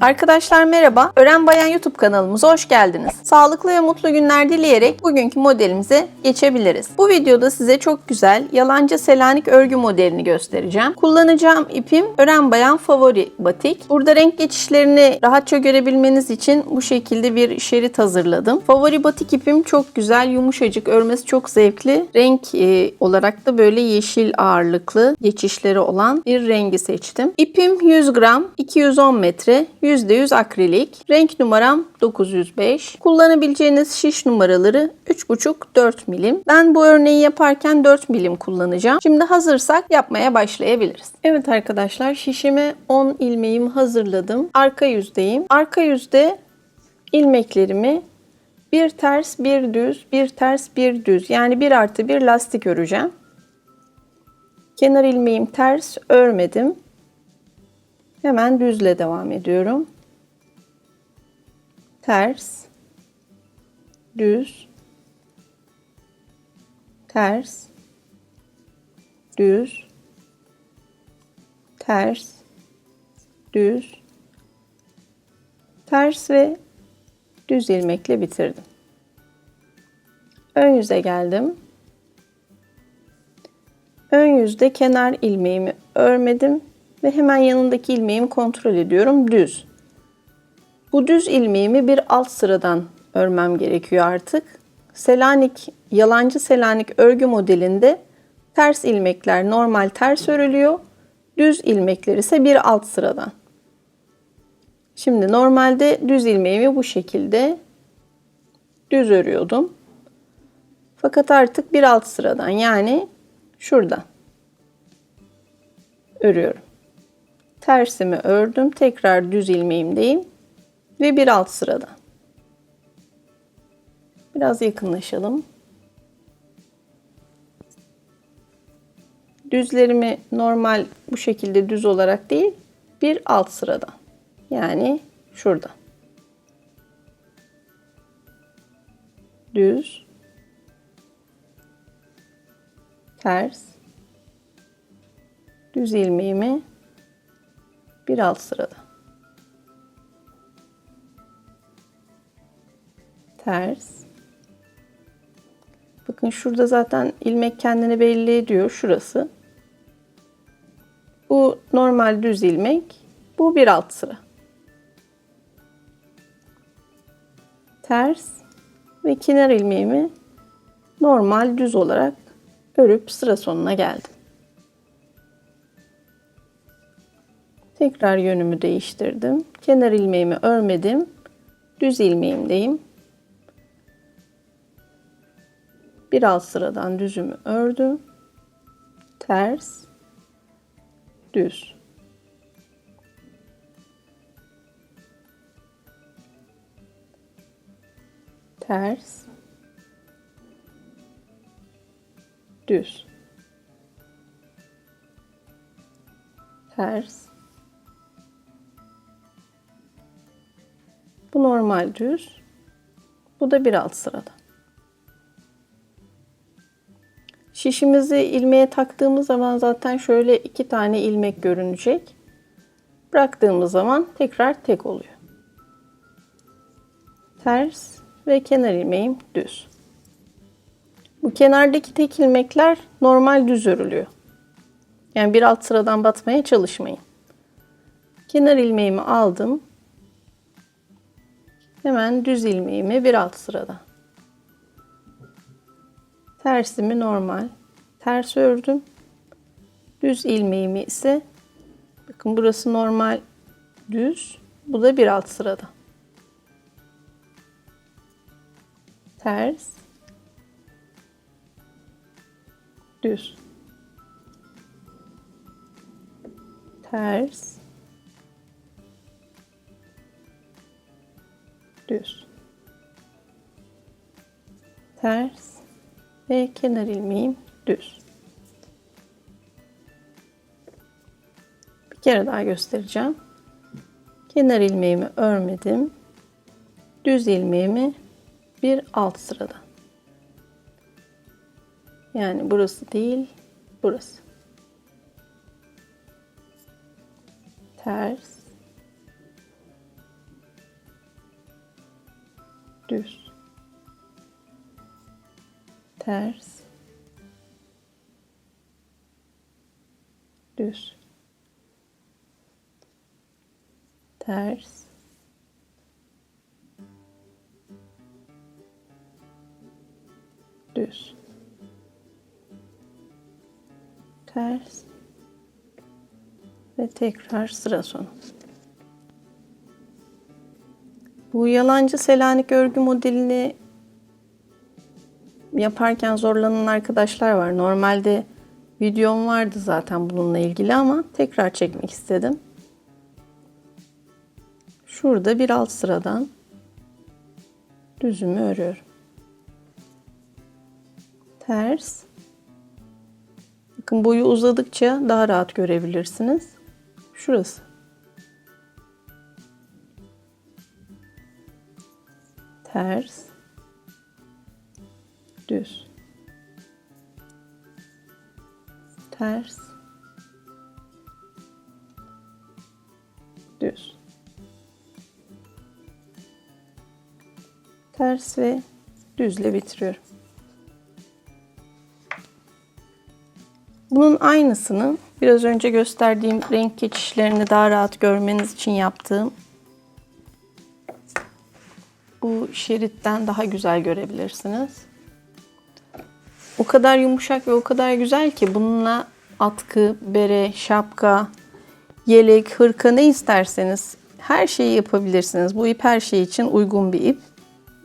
Arkadaşlar merhaba. Ören Bayan YouTube kanalımıza hoş geldiniz. Sağlıklı ve mutlu günler dileyerek bugünkü modelimize geçebiliriz. Bu videoda size çok güzel yalancı selanik örgü modelini göstereceğim. Kullanacağım ipim Ören Bayan Favori Batik. Burada renk geçişlerini rahatça görebilmeniz için bu şekilde bir şerit hazırladım. Favori Batik ipim çok güzel, yumuşacık, örmesi çok zevkli. Renk e, olarak da böyle yeşil ağırlıklı geçişleri olan bir rengi seçtim. İpim 100 gram, 210 metre, %100 akrilik. Renk numaram 905. Kullanabileceğiniz şiş numaraları 3,5-4 milim. Ben bu örneği yaparken 4 milim kullanacağım. Şimdi hazırsak yapmaya başlayabiliriz. Evet arkadaşlar şişime 10 ilmeğimi hazırladım. Arka yüzdeyim. Arka yüzde ilmeklerimi bir ters bir düz bir ters bir düz yani bir artı bir lastik öreceğim. Kenar ilmeğim ters örmedim. Hemen düzle devam ediyorum. Ters, düz, ters, düz, ters, düz, ters ve düz ilmekle bitirdim. Ön yüze geldim. Ön yüzde kenar ilmeğimi örmedim ve hemen yanındaki ilmeğimi kontrol ediyorum. Düz. Bu düz ilmeğimi bir alt sıradan örmem gerekiyor artık. Selanik, yalancı Selanik örgü modelinde ters ilmekler normal ters örülüyor. Düz ilmekler ise bir alt sıradan. Şimdi normalde düz ilmeğimi bu şekilde düz örüyordum. Fakat artık bir alt sıradan yani şuradan örüyorum tersimi ördüm. Tekrar düz ilmeğimdeyim. Ve bir alt sırada. Biraz yakınlaşalım. Düzlerimi normal bu şekilde düz olarak değil, bir alt sırada. Yani şurada. Düz. Ters. Düz ilmeğimi bir alt sırada. Ters. Bakın şurada zaten ilmek kendini belli ediyor. Şurası. Bu normal düz ilmek. Bu bir alt sıra. Ters ve kenar ilmeğimi normal düz olarak örüp sıra sonuna geldim. Tekrar yönümü değiştirdim. Kenar ilmeğimi örmedim. Düz ilmeğimdeyim. Bir alt sıradan düzümü ördüm. Ters, düz. Ters, düz. Ters, Bu normal düz. Bu da bir alt sırada. Şişimizi ilmeğe taktığımız zaman zaten şöyle iki tane ilmek görünecek. Bıraktığımız zaman tekrar tek oluyor. Ters ve kenar ilmeğim düz. Bu kenardaki tek ilmekler normal düz örülüyor. Yani bir alt sıradan batmaya çalışmayın. Kenar ilmeğimi aldım. Hemen düz ilmeğimi bir alt sırada. Tersimi normal. Ters ördüm. Düz ilmeğimi ise bakın burası normal düz. Bu da bir alt sırada. Ters. Düz. Ters. Düz ters ve kenar ilmeğim düz. Bir kere daha göstereceğim. Kenar ilmeğimi örmedim. Düz ilmeğimi bir alt sırada yani burası değil burası. Ters düz. Ters. Düz. Ters. Düz. Ters. Ve tekrar sıra sonu. Bu yalancı Selanik örgü modelini yaparken zorlanan arkadaşlar var. Normalde videom vardı zaten bununla ilgili ama tekrar çekmek istedim. Şurada bir alt sıradan düzümü örüyorum. Ters. Bakın boyu uzadıkça daha rahat görebilirsiniz. Şurası. Ters. Düz. Ters. Düz. Ters ve düzle bitiriyorum. Bunun aynısını biraz önce gösterdiğim renk geçişlerini daha rahat görmeniz için yaptığım şeritten daha güzel görebilirsiniz. O kadar yumuşak ve o kadar güzel ki bununla atkı, bere, şapka, yelek, hırka ne isterseniz her şeyi yapabilirsiniz. Bu ip her şey için uygun bir ip.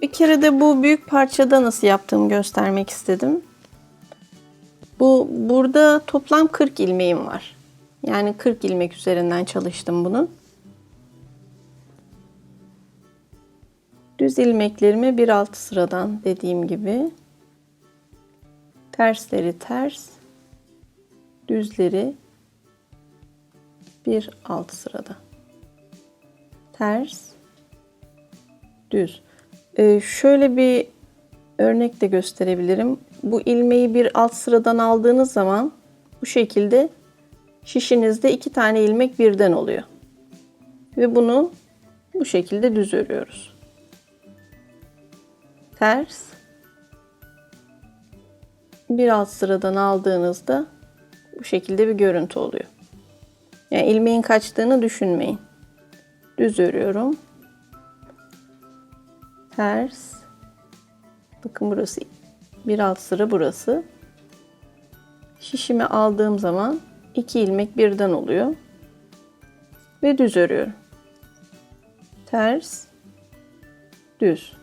Bir kere de bu büyük parçada nasıl yaptığımı göstermek istedim. Bu burada toplam 40 ilmeğim var. Yani 40 ilmek üzerinden çalıştım bunun. Düz ilmeklerimi bir alt sıradan dediğim gibi tersleri ters, düzleri bir alt sırada. Ters, düz. Ee, şöyle bir örnek de gösterebilirim. Bu ilmeği bir alt sıradan aldığınız zaman bu şekilde şişinizde iki tane ilmek birden oluyor. Ve bunu bu şekilde düz örüyoruz. Ters. Bir alt sıradan aldığınızda bu şekilde bir görüntü oluyor. Yani ilmeğin kaçtığını düşünmeyin. Düz örüyorum. Ters. Bakın burası bir alt sıra burası. Şişimi aldığım zaman iki ilmek birden oluyor. Ve düz örüyorum. Ters, düz.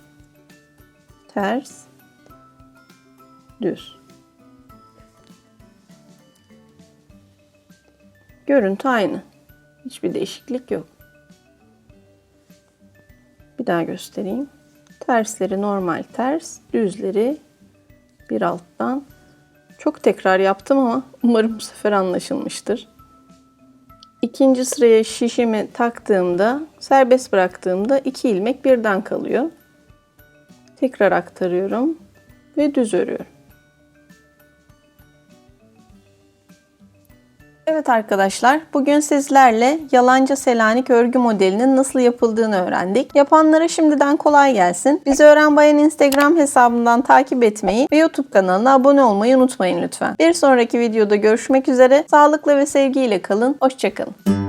Ters, düz. Görüntü aynı. Hiçbir değişiklik yok. Bir daha göstereyim. Tersleri normal ters, düzleri bir alttan. Çok tekrar yaptım ama umarım bu sefer anlaşılmıştır. İkinci sıraya şişimi taktığımda, serbest bıraktığımda iki ilmek birden kalıyor. Tekrar aktarıyorum ve düz örüyorum. Evet arkadaşlar, bugün sizlerle yalancı Selanik örgü modelinin nasıl yapıldığını öğrendik. Yapanlara şimdiden kolay gelsin. Bizi Öğren Bayan Instagram hesabından takip etmeyi ve YouTube kanalına abone olmayı unutmayın lütfen. Bir sonraki videoda görüşmek üzere. Sağlıkla ve sevgiyle kalın. Hoşçakalın.